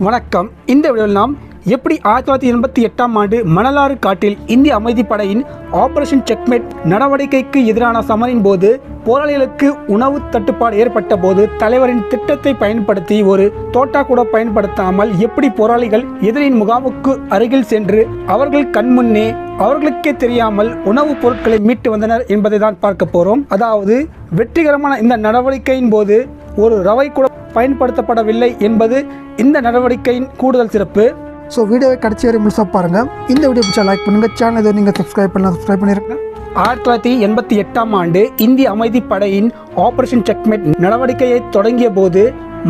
வணக்கம். இந்த வீடியோவில் நாம் எப்படி ஆயிரத்தி தொள்ளாயிரத்தி எண்பத்தி எட்டாம் ஆண்டு மணலாறு காட்டில் இந்திய அமைதிப்படையின் ஆபரேஷன் செக்மேட் நடவடிக்கைக்கு எதிரான சமரின் போது போராளிகளுக்கு உணவு தட்டுப்பாடு ஏற்பட்ட போது தலைவரின் திட்டத்தை பயன்படுத்தி ஒரு தோட்டா கூட பயன்படுத்தாமல் எப்படி போராளிகள் எதிரின் முகாமுக்கு அருகில் சென்று அவர்கள் கண்முன்னே அவர்களுக்கே தெரியாமல் உணவுப் பொருட்களை மீட்டு வந்தனர் என்பதை தான் பார்க்க போகிறோம் அதாவது வெற்றிகரமான இந்த நடவடிக்கையின் போது ஒரு ரவை கூட பயன்படுத்தப்படவில்லை என்பது இந்த நடவடிக்கையின் கூடுதல் சிறப்பு. ஸோ வீடியோவை கடைசி வரை முழுசாக பாருங்கள் இந்த வீடியோ பிடிச்சா லைக் பண்ணுங்கள் சேனல் எதுவும் நீங்கள் சப்ஸ்கிரைப் பண்ணலாம் சப்ஸ்கிரைப் பண்ணிருங்க. ஆயிரத்தி தொள்ளாயிரத்தி எண்பத்தி எட்டாம் ஆண்டு இந்திய அமைதிப்படையின் ஆபரேஷன் செக்மேட் நடவடிக்கையை தொடங்கிய போது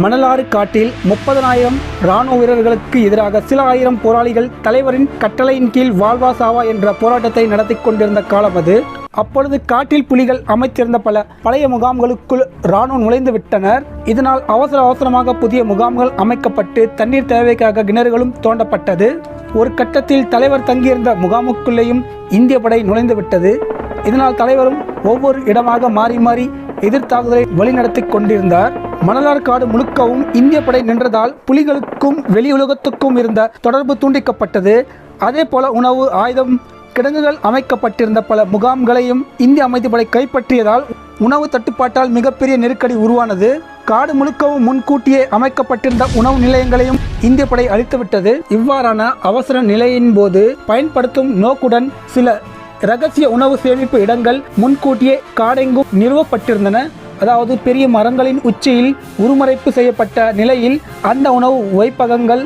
மணலாறு காட்டில் முப்பதனாயிரம் இராணுவ வீரர்களுக்கு எதிராக சில ஆயிரம் போராளிகள் தலைவரின் கட்டளையின் கீழ் வாழ்வா சாவா என்ற போராட்டத்தை நடத்தி கொண்டிருந்த காலம் அது. அப்பொழுது காட்டில் புலிகள் அமைத்திருந்த பல பழைய முகாம்களுக்குள் இராணுவம் நுழைந்து விட்டனர். இதனால் அவசர அவசரமாக புதிய முகாம்கள் அமைக்கப்பட்டு தண்ணீர் தேவைக்காக கிணறுகளும் தோண்டப்பட்டது. ஒரு கட்டத்தில் தலைவர் தங்கியிருந்த முகாமுக்குள்ளேயும் இந்திய படை நுழைந்து விட்டது. இதனால் தலைவரும் ஒவ்வொரு இடமாக மாறி மாறி எதிர்த்தாக்குதலை வழிநடத்தி கொண்டிருந்தார். மணலார் காடு முழுக்கவும் இந்திய படை நின்றதால் புலிகளுக்கும் வெளி உலகத்துக்கும் இருந்த தொடர்பு துண்டிக்கப்பட்டது. அதே போல உணவு ஆயுதம் கிடங்குகள் அமைக்கப்பட்டிருந்த பல முகாம்களையும் இந்திய அமைதிப்படை கைப்பற்றியதால் உணவு தட்டுப்பாட்டால் மிகப்பெரிய நெருக்கடி உருவானது. காடு முழுக்கவும் முன்கூட்டியே அமைக்கப்பட்டிருந்த உணவு நிலையங்களையும் இந்திய படை அழித்துவிட்டது. இவ்வாறான அவசர நிலையின் போது பயன்படுத்தும் நோக்குடன் சில ரகசிய உணவு சேமிப்பு இடங்கள் முன்கூட்டியே காடெங்கும் நிறுவப்பட்டிருந்தன. அதாவது பெரிய மரங்களின் உச்சியில் உருமறைப்பு செய்யப்பட்ட நிலையில் அந்த உணவு வைப்பகங்கள்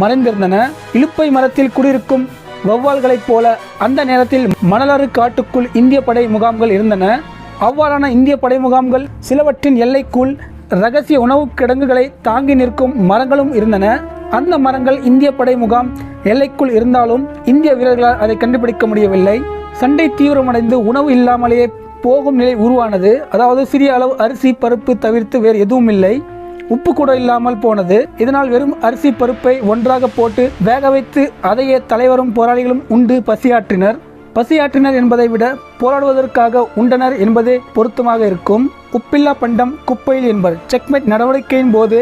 மறைந்திருந்தன. இலுப்பை மரத்தில் குடியிருக்கும் வௌவால்களைப் போல அந்த நேரத்தில் மணலாறு காட்டுக்குள் இந்திய படை முகாம்கள் இருந்தன. அவ்வாறான இந்திய படை முகாம்கள் சிலவற்றின் எல்லைக்குள் ரகசிய உணவு கிடங்குகளை தாங்கி நிற்கும் மரங்களும் இருந்தன. அந்த மரங்கள் இந்திய படை முகாம் எல்லைக்குள் இருந்தாலும் இந்திய வீரர்களால் அதை கண்டுபிடிக்க முடியவில்லை. சண்டை தீவிரமடைந்து உணவு இல்லாமலேயே போகும் நிலை உருவானது. அதாவது சிறிய அளவு அரிசி பருப்பு தவிர்த்து வேறு எதுவும் இல்லை. உப்பு கூட இல்லாமல் போனது. இதனால் வெறும் அரிசி பருப்பை ஒன்றாக போட்டு வேக வைத்து அதையே தலைவரும் போராளிகளும் உண்டு பசியாற்றினர். பசியாற்றினர் என்பதை விட போராடுவதற்காக உண்டனர் என்பதே பொருத்தமாக இருக்கும். உப்பில்லா பண்டம் குப்பையில் என்பர். செக்மேட் நடவடிக்கையின் போது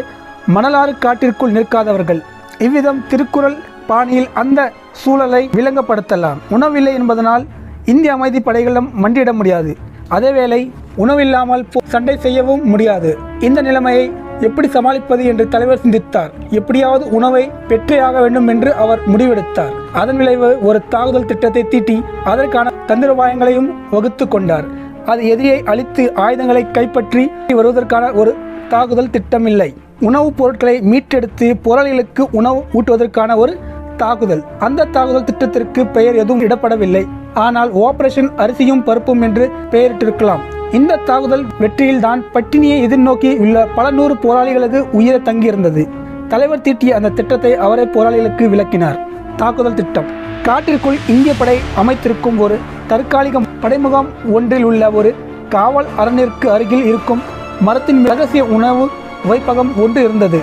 மணலாறு காட்டிற்குள் நிற்காதவர்கள். இவ்விதம் திருக்குறள் பாணியில் அந்த சூழலை விளங்கப்படுத்தலாம். உணவில்லை என்பதனால் இந்திய அமைதி படைகளிடம் மண்டியிட முடியாது. அதேவேளை உணவில்லாமல் போ- சண்டை செய்யவும் முடியாது. இந்த நிலைமையை எப்படி சமாளிப்பது என்று தலைவர் சிந்தித்தார். எப்படியாவது உணவை பெற்றேயாக வேண்டும் என்று அவர் முடிவெடுத்தார். அதன் விளைவு ஒரு தாக்குதல் திட்டத்தை தீட்டி அதற்கான தந்திரோபாயங்களையும் வகுத்து கொண்டார். அது எதிரியை அழித்து ஆயுதங்களை கைப்பற்றி வருவதற்கான ஒரு தாக்குதல் திட்டமில்லை. உணவுப் பொருட்களை மீட்டெடுத்து போராளிகளுக்கு உணவு ஊட்டுவதற்கான ஒரு தாக்குதல். அந்த தாக்குதல் திட்டத்திற்கு பெயர் எதுவும் இடப்படவில்லை. ஆனால் ஆபரேஷன் அரிசியும் பருப்பும் என்று பெயரிட்டிருக்கலாம். இந்த தாக்குதல் வெற்றியில்தான் பட்டினியை எதிர்நோக்கி உள்ள பல நூறு போராளிகளது உயிர தங்கியிருந்தது. தலைவர் தீட்டிய அந்த திட்டத்தை அவரே போராளிகளுக்கு விளக்கினார். தாக்குதல் திட்டம். காட்டிற்குள் இந்திய படை அமைத்திருக்கும் ஒரு தற்காலிக படைமுகாம் ஒன்றில் உள்ள ஒரு காவல் அரணிற்கு அருகில் இருக்கும் மரத்தின் ரகசிய உணவு வைப்பகம் ஒன்று இருந்தது.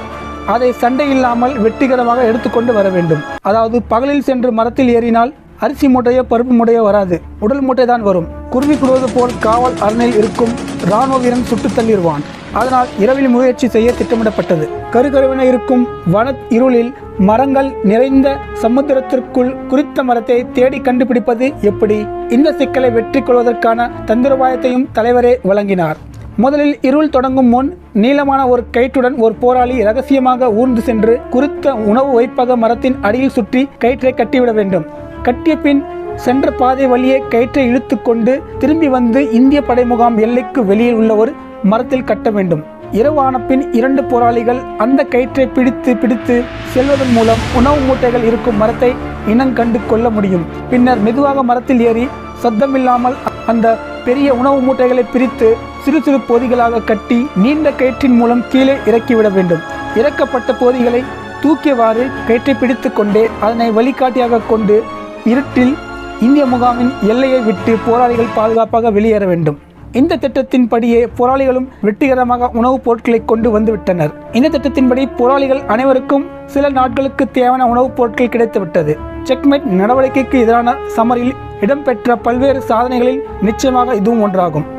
அதை சண்டை இல்லாமல் வெற்றிகரமாக எடுத்துக்கொண்டு வர வேண்டும். அதாவது பகலில் சென்று மரத்தில் ஏறினால் அரிசி மூட்டையோ பருப்பு மூட்டையோ வராது. உடல் மூட்டை தான் வரும். குருவி குடுவது போல் காவல் அரணில் இருக்கும் இராணுவ வீரன் சுட்டு தள்ளிடுவான். அதனால் இரவில் முயற்சி செய்ய திட்டமிடப்பட்டது. கருகருவென இருக்கும் வன இருளில் மரங்கள் நிறைந்த சமுத்திரத்திற்குள் குறித்த மரத்தை தேடி கண்டுபிடிப்பது எப்படி? இந்த சிக்கலை வெற்றி கொள்வதற்கான தந்திரவாயத்தையும் தலைவரே வழங்கினார். முதலில் இருள் தொடங்கும் முன் நீளமான ஒரு கயிற்றுடன் ஒரு போராளி ரகசியமாக ஊர்ந்து சென்று குறித்த உணவு வைப்பக மரத்தின் அடியில் சுற்றி கயிற்றை கட்டிவிட வேண்டும். கட்டிய பின் சென்ற பாதை வழியே கயிற்றை இழுத்து கொண்டு திரும்பி வந்து இந்திய படை முகாம் எல்லைக்கு வெளியில் உள்ள ஒரு மரத்தில் கட்ட வேண்டும். இரவான பின் இரண்டு போராளிகள் அந்த கயிற்றை பிடித்து பிடித்து செல்வதன் மூலம் உணவு மூட்டைகள் இருக்கும் மரத்தை இனங்கண்டு கொள்ள முடியும். பின்னர் மெதுவாக மரத்தில் ஏறி சத்தமில்லாமல் அந்த பெரிய உணவு மூட்டைகளை பிரித்து சிறு சிறு பொதிகளாக கட்டி நீண்ட கயிற்றின் மூலம் கீழே இறக்கிவிட வேண்டும். இறக்கப்பட்ட பொதிகளை தூக்கியவாறு கயிற்றை பிடித்து கொண்டே அதனை வழிகாட்டியாக கொண்டு இருட்டில் இந்திய முகாமின் எல்லையை விட்டு போராளிகள் பாதுகாப்பாக வெளியேற வேண்டும். இந்த திட்டத்தின்படியே போராளிகளும் வெற்றிகரமாக உணவுப் பொருட்களை கொண்டு வந்துவிட்டனர். இந்த திட்டத்தின்படி போராளிகள் அனைவருக்கும் சில நாட்களுக்கு தேவையான உணவுப் பொருட்கள் கிடைத்துவிட்டது. செக்மேட் நடவடிக்கைக்கு எதிரான சமரில் இடம்பெற்ற பல்வேறு சாதனைகளில் நிச்சயமாக இதுவும் ஒன்றாகும்.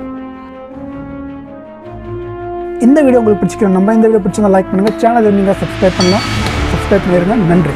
இந்த வீடியோ உங்களுக்கு பிடிச்சிக்கணும் நம்ம இந்த வீடியோ பிடிச்சிருந்தா லைக் பண்ணுங்கள் சேனல் நீங்கள் சப்ஸ்கிரைப் பண்ணலாம் சப்ஸ்கிரைப் பண்ணிடுங்க நன்றி.